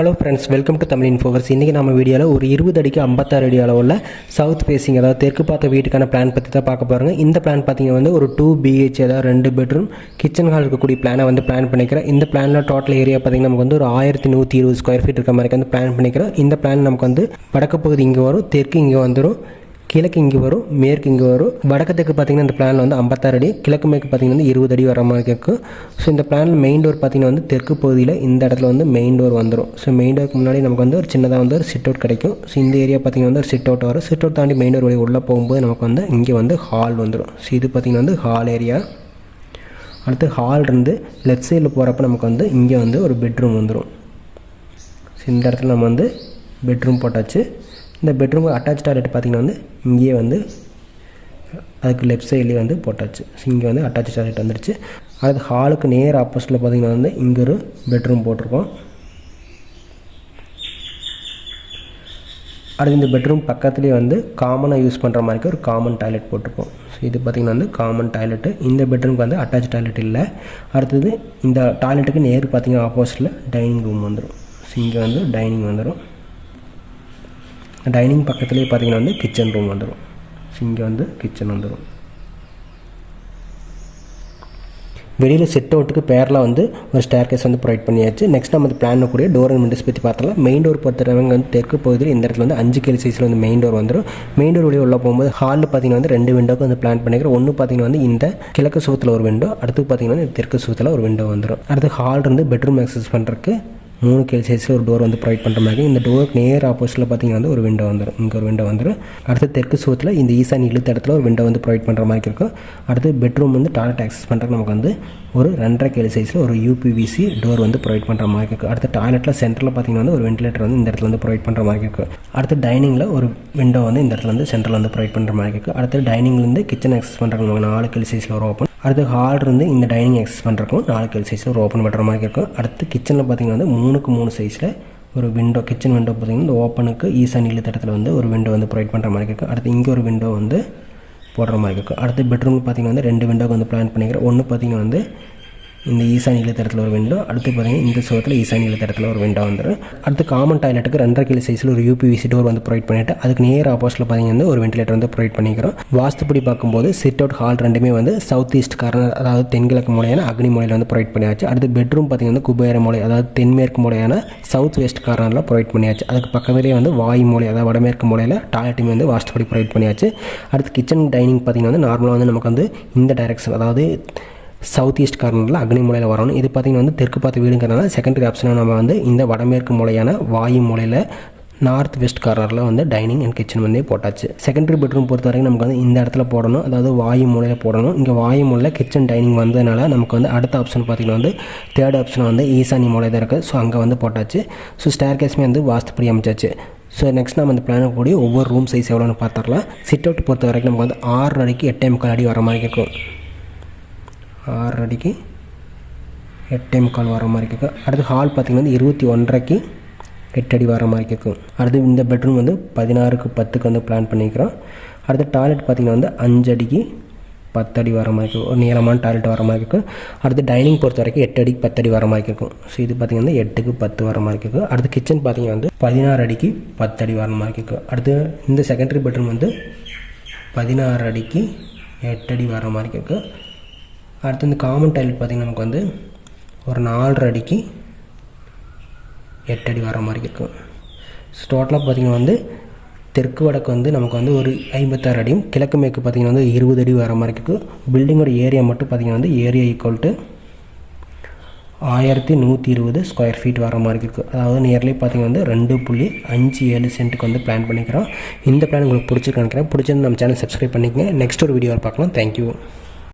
Hello friends welcome to Tamil Infoverse இன்றைக்கி நம்ம வீடியோவில் ஒரு இருபது அடிக்கு ஐம்பத்தாறு அடி அளவுள்ள சவுத் ஃபேஸிங் அதாவது தெற்கு பார்த்த வீட்டுக்கான பிளான் பற்றி தான் பார்க்க போகிறாங்க இந்த பிளான் பார்த்தீங்கன்னா வந்து ஒரு டூ பிஹெச் அதாவது ரெண்டு பெட்ரூம் கிச்சன் ஹால் இருக்கக்கூடிய பிளானை வந்து பிளான் பண்ணிக்கிறேன் இந்த பிளானில் டோட்டல் ஏரியா பார்த்தீங்கன்னா நமக்கு வந்து ஒரு ஆயிரத்தி நூற்றி இருபது ஸ்கொயர் ஃபீட் இருக்க மாதிரி வந்து பிளான் பண்ணிக்கிறோம். இந்த பிளான் நமக்கு வந்து வடக்கு பகுதி இங்கே வரும் தெற்கு இங்கே வந்துடும் கிழக்கு இங்கே வரும் மேற்கு இங்கே வரும். வடக்கு தெற்கு பார்த்தீங்கன்னா இந்த பிளானில் வந்து ஐம்பத்தாறு அடி கிழக்கு மேற்கு பார்த்தீங்கன்னா வந்து இருபது அடி வர மாதிரி இருக்கும் ஸோ இந்த பிளானில் மெயின் டோர் பார்த்தீங்கன்னா வந்து தெற்கு பகுதியில் இந்த இடத்துல வந்து மெயின் டோர் வந்துடும் ஸோ மெயின் டோருக்கு முன்னாடி நமக்கு வந்து ஒரு சின்னதாக வந்து ஒரு சிட் அவுட் கிடைக்கும். ஸோ இந்த ஏரியா பார்த்தீங்கன்னா வந்து ஒரு சிட் அவுட் வரும். சிட் அவுட் தாண்டி மெயின் டோர் வழி உள்ளே போகும்போது நமக்கு வந்து இங்கே வந்து ஹால் வந்துடும் ஸோ இது பார்த்தீங்கன்னா வந்து ஹால் ஏரியா அடுத்து ஹால் இருந்து லெஃப்ட் சைடில் போகிறப்ப நமக்கு வந்து இங்கே வந்து ஒரு பெட்ரூம் வந்துடும் ஸோ இந்த இடத்துல நம்ம வந்து பெட்ரூம் போட்டாச்சு. இந்த பெட்ரூம் அட்டாச் டாய்லெட் பார்த்திங்கன்னா வந்து இங்கேயே வந்து அதுக்கு லெஃப்ட் சைட்லேயே வந்து போட்டாச்சு. ஸோ இங்கே வந்து அட்டாச் டாய்லெட் வந்துடுச்சு அடுத்து ஹாலுக்கு நேர் ஆப்போசிட்டில் பார்த்திங்கன்னா வந்து இங்கே ஒரு பெட்ரூம் போட்டிருக்கோம். அடுத்து இந்த பெட்ரூம் பக்கத்துலேயே வந்து காமனாக யூஸ் பண்ணுற மாதிரி ஒரு காமன் டாய்லெட் போட்டிருக்கோம். ஸோ இது பார்த்திங்கன்னா வந்து காமன் டாய்லெட்டு இந்த பெட்ரூம்க்கு வந்து அட்டாச் டாய்லெட் இல்லை. அடுத்தது இந்த டாய்லெட்டுக்கு நேர் பார்த்திங்கன்னா ஆப்போசிட்டில் டைனிங் ரூம் வந்துடும் ஸோ இங்கே வந்து டைனிங் வந்துடும் டைனிங் பக்கத்துலேயே பார்த்தீங்கன்னா வந்து கிச்சன் ரூம் வந்துடும் ஸோ இங்கே வந்து கிச்சன் வந்துடும் வெளியில் செட் அவுட்டுக்கு பேரலாக வந்து ஒரு ஸ்டேர் கேஸ் வந்து ப்ரொவைட் பண்ணியாச்சு. நெக்ஸ்ட் நம்ம பிளான் கூடிய டோர் அண்ட் விண்டோஸ் பற்றி பார்த்தலாம் மெயின் டோர் பொறுத்தவங்க வந்து தெற்கு பகுதியில் இந்த இடத்துல வந்து அஞ்சு கேலி சைஸில் வந்து மெயின் டோர் வந்துடும் மெயின் டோர் வழியே உள்ள போகும்போது ஹாலில் பார்த்தீங்கன்னா வந்து ரெண்டு விண்டோக்கு வந்து பிளான் பண்ணிக்கிறோம். ஒன்று பார்த்தீங்கன்னா வந்து இந்த கிழக்கு சுகத்தில் ஒரு விண்டோ அடுத்து பார்த்தீங்கன்னா தெற்கு சுகத்தில் ஒரு விண்டோ வந்துடும் அடுத்து ஹால் இருந்து பெட்ரூம் ஆக்சஸ் பண்ணுறதுக்கு மூணு கேல் ஒரு டோர் வந்து ப்ரொவைட் பண்ணுற மாதிரி இந்த டோருக்கு நேர் ஆப்போசிட்டில் பார்த்தீங்கன்னா வந்து ஒரு விண்டோ வந்துடும் இங்கே ஒரு விண்டோ வந்துடும் அடுத்து தெற்கு சுவத்தில் இந்த ஈசான் இழுத்த இடத்துல ஒரு விண்டோ வந்து ப்ரொவைட் பண்ணுற மாதிரி இருக்கும். அடுத்து பெட்ரூம் வந்து டாய்லெட் ஆக்சஸ் பண்ணுறதுக்கு நமக்கு வந்து ஒரு ரெண்டரை கேலி சைஸில் ஒரு யூபிவிசி டோர் வந்து ப்ரொவைட் பண்ணுற மாதிரி இருக்குது அடுத்து டாய்லெட்டில் சென்டரில் பார்த்தீங்கன்னா வந்து ஒரு வென்டிலேட்டர் வந்து இந்த இடத்துல வந்து ப்ரொவைட் பண்ணுற மாதிரி இருக்கும். அடுத்து டைனிங்கில் ஒரு விண்டோ வந்து இந்த இடத்துல வந்து சென்டரில் வந்து ப்ரொவைட் பண்ணுற மாதிரி இருக்குது அடுத்து டைனிங்லேருந்து கிச்சன் ஆக்சஸ் பண்ணுற நமக்கு நாலு கேல் சைஸில் ஒரு ஓப்பன் அடுத்து ஹால் இருந்து இந்த டைனிங் ஆக்சஸ் பண்ணுறக்கும் நாலு கேள் சைஸில் ஒரு ஓப்பன் பண்ணுற மாதிரி இருக்கும். அடுத்து கிச்சனில் பார்த்தீங்கன்னா வந்து மூணுக்கு மூணு சைஸில் ஒரு விண்டோ கிச்சன் விண்டோ பார்த்தீங்கன்னா இந்த ஓப்பனுக்கு ஈசான் இழுத்தடத்தில் வந்து ஒரு விண்டோ வந்து ப்ரொவைட் பண்ணுற மாதிரி இருக்கும். அடுத்து இங்கே ஒரு விண்டோ வந்து போடுற மாதிரி இருக்கும். அடுத்து பெட்ரூம் பார்த்தீங்கன்னா வந்து ரெண்டு விண்டோக்கு வந்து பிளான் பண்ணிக்கிறேன் ஒன்று பார்த்தீங்கன்னா வந்து இந்த ஈசான் இலத்தரத்தில் ஒரு விண்டோ அடுத்து பார்த்தீங்கன்னா இந்த சுவத்தில் ஈசான் இலத்தரத்தில் ஒரு விண்டோ வந்துடும் அடுத்து காமன் டாய்லெட்டுக்கு ரெண்டரை கிலோ சைஸில் ஒரு யூபிவிசி டோர் வந்து ப்ரொவைட் பண்ணிவிட்டு அதுக்கு நேர் ஆப்போசிட்டில் பார்த்தீங்கன்னா வந்து ஒரு வென்டிலேட்டர் வந்து ப்ரொவைட் பண்ணிக்கிறோம். வாஸ்துப்படி பார்க்கும்போது சிட் அவுட் ஹால் ரெண்டுமே வந்து சவுத் ஈஸ்ட் கார்னர் அதாவது தென்கிழக்கு மூலையான அக்னி மூலையில் வந்து ப்ரொவைட் பண்ணியாச்சு. அடுத்து பெட்ரூம் பார்த்தீங்கன்னா குபேர மூலை அதாவது தென்மேற்கு மூலையான சவுத் வெஸ்ட் கார்னரில் ப்ரொவைட் பண்ணியாச்சு. அதுக்கு பக்கத்துலேயே வந்து வாய் மூலை அதாவது வடமேற்கு மூலையில் டாய்லெட்டுமே வந்து வாஸ்துப்படி ப்ரொவைட் பண்ணியாச்சு. அடுத்து கிச்சன் டைனிங் பார்த்தீங்கன்னா வந்து நார்மலாக வந்து நமக்கு வந்து இந்த டைரக்ஷன் அதாவது சவுத் ஈஸ்ட் கார்னரில் அக்னி மூலையில் வரணும். இது பார்த்திங்கன்னா வந்து தெற்கு பார்த்து வீடுங்கிறனால செகண்டரி ஆப்ஷனாக நம்ம வந்து இந்த வடமேற்கு மூலையான வாயு மூலையில் நார்த் வெஸ்ட் கார்னரில் வந்து டைனிங் அண்ட் கிச்சன் வந்து போட்டாச்சு. செகண்டரி பெட்ரூம் பொறுத்த வரைக்கும் நமக்கு வந்து இந்த இடத்துல போடணும். அதாவது வாயு மூலையில் போடணும். இங்கே வாயு மூலையில் கிச்சன் டைனிங் வந்ததுனால நமக்கு வந்து அடுத்த ஆப்ஷன் பார்த்திங்கன்னா வந்து தேர்ட் ஆப்ஷன் வந்து ஈசானி மூலை தான் இருக்குது ஸோ அங்கே வந்து போட்டாச்சு. ஸோ ஸ்டேர் கேஸ்மே வந்து வாஸ்துப்படி அமைச்சாச்சு. ஸோ நெக்ஸ்ட் நம்ம அந்த பிளானை கூடி ஒவ்வொரு ரூம் சைஸ் எவ்வளோன்னு பார்த்துடலாம் சிட் அவுட் பொறுத்த வரைக்கும் நமக்கு வந்து ஆறு அடிக்கு எட்டே முக்கால் அடி வர மாதிரி இருக்கும் ஆறு அடிக்கு எட்டே முக்கால் வர மாதிரி இருக்கும் அடுத்து ஹால் பார்த்திங்கன்னா வந்து இருபத்தி ஒன்றரைக்கு எட்டு அடி வர மாதிரி இருக்கும் அடுத்து இந்த பெட்ரூம் வந்து பதினாறுக்கு பத்துக்கு வந்து பிளான் பண்ணிக்கிறோம். அடுத்து டாய்லெட் பார்த்திங்கன்னா வந்து அஞ்சு அடிக்கு பத்தடி வர மாதிரி இருக்கும் ஒரு நீளமான டாய்லெட் வர மாதிரி இருக்கும் அடுத்து டைனிங் பொறுத்த வரைக்கும் எட்டு அடிக்கு பத்தடி வர மாதிரி இருக்கும் ஸோ இது பார்த்திங்கன்னா எட்டுக்கு பத்து வர மாதிரி இருக்கும் அடுத்து கிச்சன் பார்த்திங்கன்னா வந்து பதினாறு அடிக்கு பத்தடி வர மாதிரி இருக்கும் அடுத்து இந்த செகண்டரி பெட்ரூம் வந்து பதினாறு அடிக்கு எட்டு அடி வர மாதிரி இருக்குது அடுத்து இந்த காமன் டைல் பார்த்திங்கன்னா நமக்கு வந்து ஒரு நாலரை அடிக்கு எட்டு அடி வர மாதிரி இருக்கும் ஸோ டோட்டலாக பார்த்திங்கன்னா வந்து தெற்கு வடக்கு வந்து நமக்கு வந்து ஒரு ஐம்பத்தாறு அடியும் கிழக்கு மேற்கு பார்த்திங்கன்னா வந்து இருபது அடி வர மாதிரி இருக்கும் பில்டிங்கோட ஏரியா மட்டும் பார்த்திங்கன்னா வந்து ஏரியா ஈக்குவல் டு ஆயிரத்தி நூற்றி இருபது ஸ்கொயர் ஃபீட் வர மாதிரி இருக்குது அதாவது நியர்லி பார்த்திங்கன்னா வந்து ரெண்டு புள்ளி அஞ்சு ஏழு சென்ட்டுக்கு வந்து பிளான் பண்ணிக்கிறோம். இந்த பிளான் உங்களுக்கு பிடிச்சிருக்கு நினைக்கிறேன். பிடிச்சிருந்து நம்ம சேனல் சப்ஸ்கிரைப் பண்ணிக்கங்க. நெக்ஸ்ட் ஒரு வீடியோவில் பார்க்கலாம். தேங்க்யூ